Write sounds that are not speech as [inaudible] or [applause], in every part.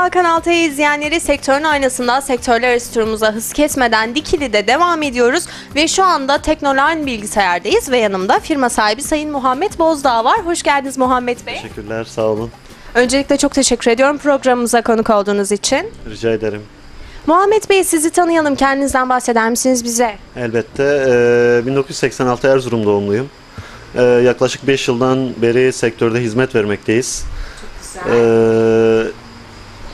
Merhaba Kanal T izleyenleri sektörün aynasında sektörler arası turumuza hız kesmeden Dikili'de devam ediyoruz ve şu anda Teknoline bilgisayardayız ve yanımda firma sahibi Sayın Muhammed Bozdağ var. Hoş geldiniz Muhammed Bey. Teşekkürler, sağ olun. Öncelikle çok teşekkür ediyorum programımıza konuk olduğunuz için. Rica ederim. Muhammed Bey sizi tanıyalım. Kendinizden bahseder misiniz bize? Elbette. eee, 1986 Erzurum doğumluyum. Eee, yaklaşık 5 yıldan beri sektörde hizmet vermekteyiz. Eee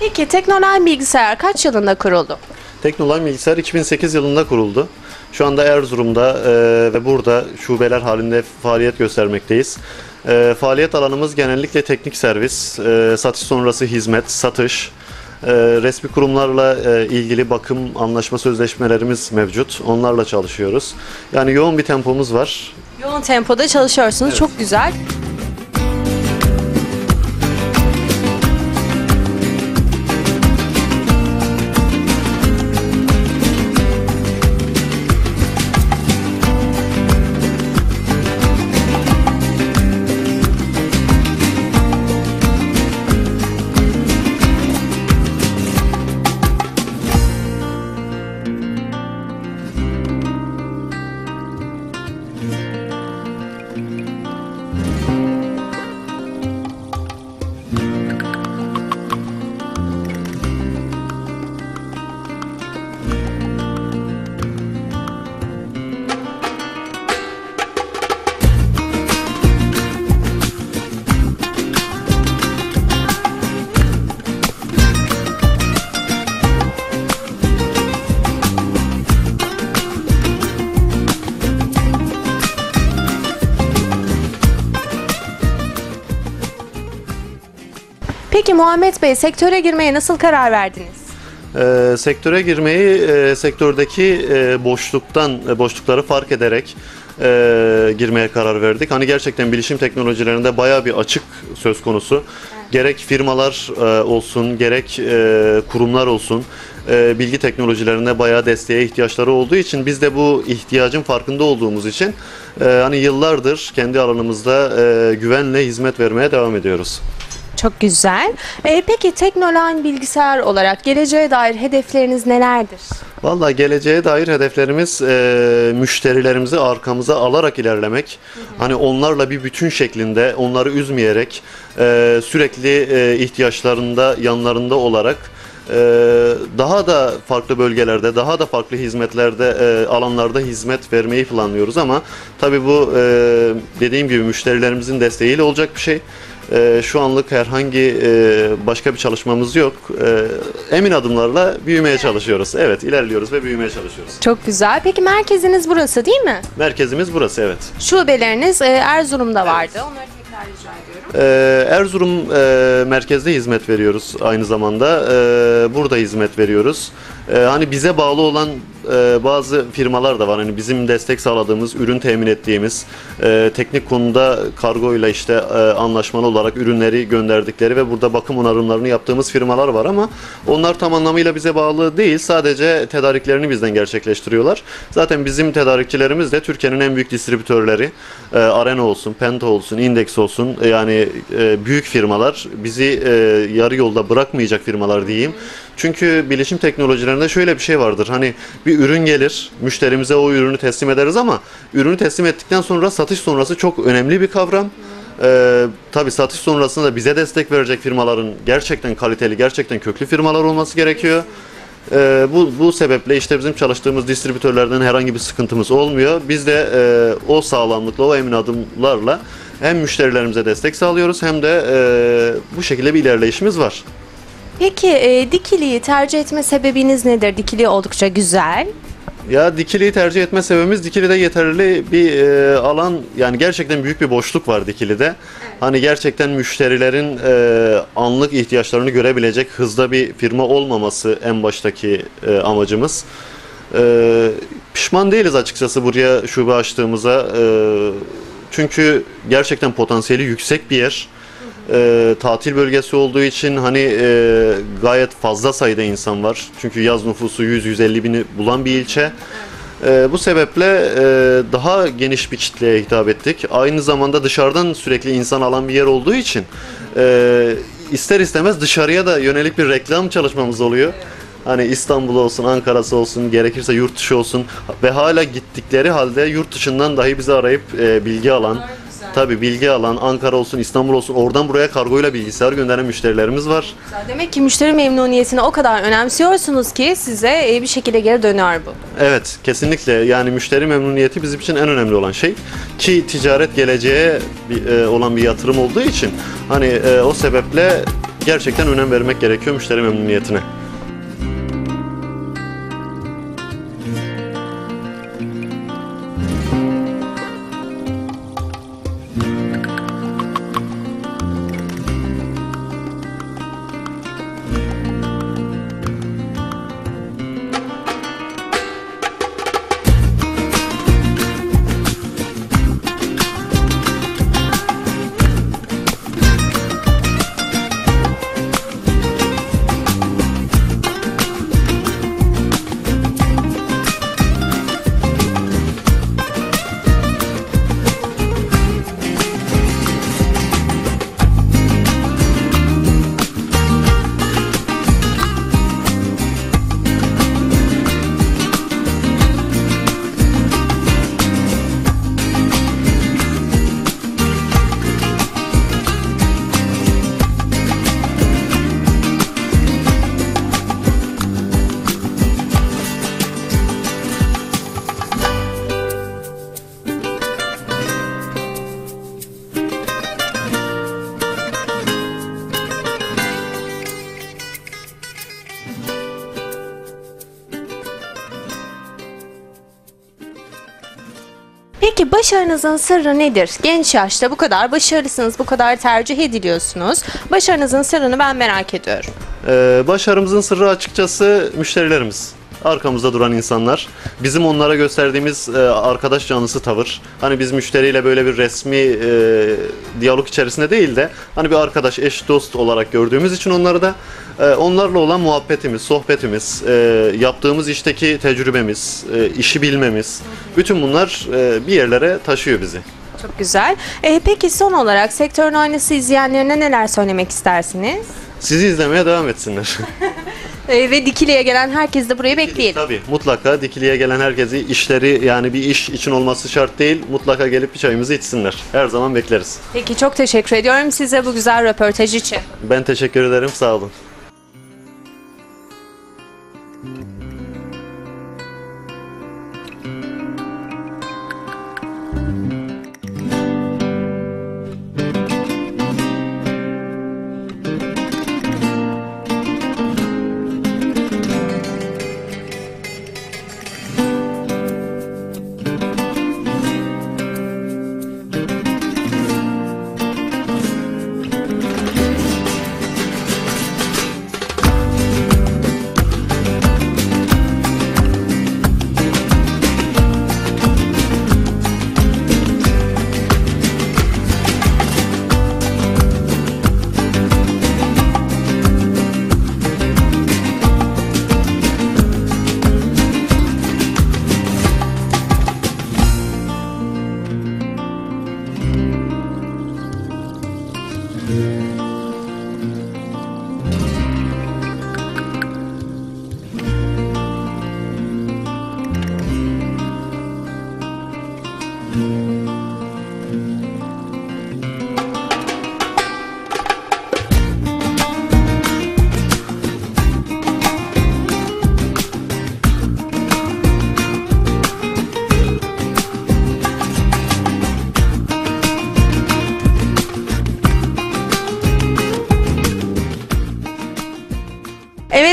Peki Teknoline bilgisayar kaç yılında kuruldu? Teknoline Bilgisayar 2008 yılında kuruldu. Şu anda Erzurum'da eee, ve burada şubeler halinde faaliyet göstermekteyiz. Eee, faaliyet alanımız genellikle teknik servis, eee, satış sonrası hizmet, satış, eee, resmi kurumlarla eee, ilgili bakım anlaşma sözleşmelerimiz mevcut. Onlarla çalışıyoruz. Yani yoğun bir tempomuz var. Yoğun tempoda çalışıyorsunuz. Evet. Çok güzel. Peki Muhammed Bey sektöre girmeye nasıl karar verdiniz? Ee, sektöre girmeyi e, sektördeki e, boşluktan e, boşlukları fark ederek e, girmeye karar verdik. Hani gerçekten bilişim teknolojilerinde bayağı bir açık söz konusu. Gerek firmalar e, olsun, gerek e, kurumlar olsun e, bilgi teknolojilerinde bayağı desteğe ihtiyaçları olduğu için biz de bu ihtiyacın farkında olduğumuz için e, hani yıllardır kendi alanımızda e, güvenle hizmet vermeye devam ediyoruz. Çok güzel. Ee, peki Teknoline bilgisayar olarak geleceğe dair hedefleriniz nelerdir? Vallahi geleceğe dair hedeflerimiz e, müşterilerimizi arkamıza alarak ilerlemek. Hani onlarla bir bütün şeklinde, onları üzmeyerek, e, sürekli e, ihtiyaçlarında yanlarında olarak e, daha da farklı bölgelerde, daha da farklı hizmetlerde, e, alanlarda hizmet vermeyi planlıyoruz ama tabii bu e, dediğim gibi müşterilerimizin desteğiyle olacak bir şey. E, şu anlık herhangi e, başka bir çalışmamız yok. E, emin adımlarla büyümeye çalışıyoruz. Evet, ilerliyoruz ve büyümeye çalışıyoruz. Çok güzel. Peki merkeziniz burası değil mi? Merkezimiz burası, evet. Şubeleriniz e, Erzurum'da vardı. Onları tekrar rica ediyorum. Ee, Erzurum e, merkezde hizmet veriyoruz aynı zamanda. Ee, burada hizmet veriyoruz. Ee, hani bize bağlı olan e, bazı firmalar da var. Hani bizim destek sağladığımız, ürün temin ettiğimiz, e, teknik konuda kargoyla işte e, anlaşmalı olarak ürünleri gönderdikleri ve burada bakım onarımlarını yaptığımız firmalar var ama onlar tam anlamıyla bize bağlı değil. Sadece tedariklerini bizden gerçekleştiriyorlar. Zaten bizim tedarikçilerimiz de Türkiye'nin en büyük distribütörleri. E, Arena olsun, Penta olsun, Index olsun. Yani e, büyük firmalar bizi e, yarı yolda bırakmayacak firmalar diyeyim. Çünkü bilişim teknolojilerinde şöyle bir şey vardır. Hani bir ürün gelir, müşterimize o ürünü teslim ederiz ama ürünü teslim ettikten sonra satış sonrası çok önemli bir kavram. Ee, tabii satış sonrasında da bize destek verecek firmaların gerçekten kaliteli, gerçekten köklü firmalar olması gerekiyor. Ee, bu, bu sebeple işte bizim çalıştığımız distribütörlerden herhangi bir sıkıntımız olmuyor. Biz de e, o sağlamlıkla, o emin adımlarla hem müşterilerimize destek sağlıyoruz hem de e, bu şekilde bir ilerleyişimiz var. Peki e, Dikili'yi tercih etme sebebiniz nedir? Dikili oldukça güzel. Ya Dikili'yi tercih etme sebebimiz Dikili'de yeterli bir e, alan yani gerçekten büyük bir boşluk var Dikili'de. Hani gerçekten müşterilerin e, anlık ihtiyaçlarını görebilecek hızda bir firma olmaması en baştaki e, amacımız. E, pişman değiliz açıkçası buraya şube açtığımıza. E, çünkü gerçekten potansiyeli yüksek bir yer. E, tatil bölgesi olduğu için hani e, gayet fazla sayıda insan var. Çünkü yaz nüfusu 100-150 bini bulan bir ilçe. E, bu sebeple e, daha geniş bir kitleye hitap ettik. Aynı zamanda dışarıdan sürekli insan alan bir yer olduğu için e, ister istemez dışarıya da yönelik bir reklam çalışmamız oluyor. Hani İstanbul olsun, Ankara'sı olsun, gerekirse yurt dışı olsun ve hala gittikleri halde yurt dışından dahi bizi arayıp e, bilgi alan, tabi bilgi alan, Ankara olsun, İstanbul olsun, oradan buraya kargoyla bilgisayar gönderen müşterilerimiz var. Demek ki müşteri memnuniyetini o kadar önemsiyorsunuz ki size e, bir şekilde geri dönüyor bu. Evet, kesinlikle. Yani müşteri memnuniyeti bizim için en önemli olan şey. Ki ticaret geleceğe e, olan bir yatırım olduğu için hani e, o sebeple gerçekten önem vermek gerekiyor müşteri memnuniyetine. Peki başarınızın sırrı nedir? Genç yaşta bu kadar başarılısınız, bu kadar tercih ediliyorsunuz. Başarınızın sırrını ben merak ediyorum. Ee, başarımızın sırrı açıkçası müşterilerimiz. Arkamızda duran insanlar. Bizim onlara gösterdiğimiz e, arkadaş canlısı tavır. Hani biz müşteriyle böyle bir resmi e, diyalog içerisinde değil de hani bir arkadaş, eş, dost olarak gördüğümüz için onları da e, onlarla olan muhabbetimiz, sohbetimiz, e, yaptığımız işteki tecrübemiz, e, işi bilmemiz, bütün bunlar e, bir yerlere taşıyor bizi. Çok güzel. E, peki son olarak sektörün aynası izleyenlerine neler söylemek istersiniz? Sizi izlemeye devam etsinler. [laughs] E, ve Dikili'ye gelen herkes de burayı bekleyelim. Tabii mutlaka dikiliye gelen herkesi işleri yani bir iş için olması şart değil. Mutlaka gelip bir çayımızı içsinler. Her zaman bekleriz. Peki çok teşekkür ediyorum size bu güzel röportaj için. Ben teşekkür ederim. Sağ olun.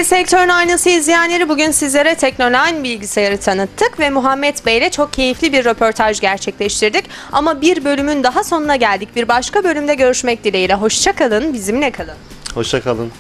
Evet sektörün aynası izleyenleri bugün sizlere Teknoline bilgisayarı tanıttık ve Muhammed Bey ile çok keyifli bir röportaj gerçekleştirdik. Ama bir bölümün daha sonuna geldik. Bir başka bölümde görüşmek dileğiyle. Hoşçakalın, bizimle kalın. Hoşça kalın.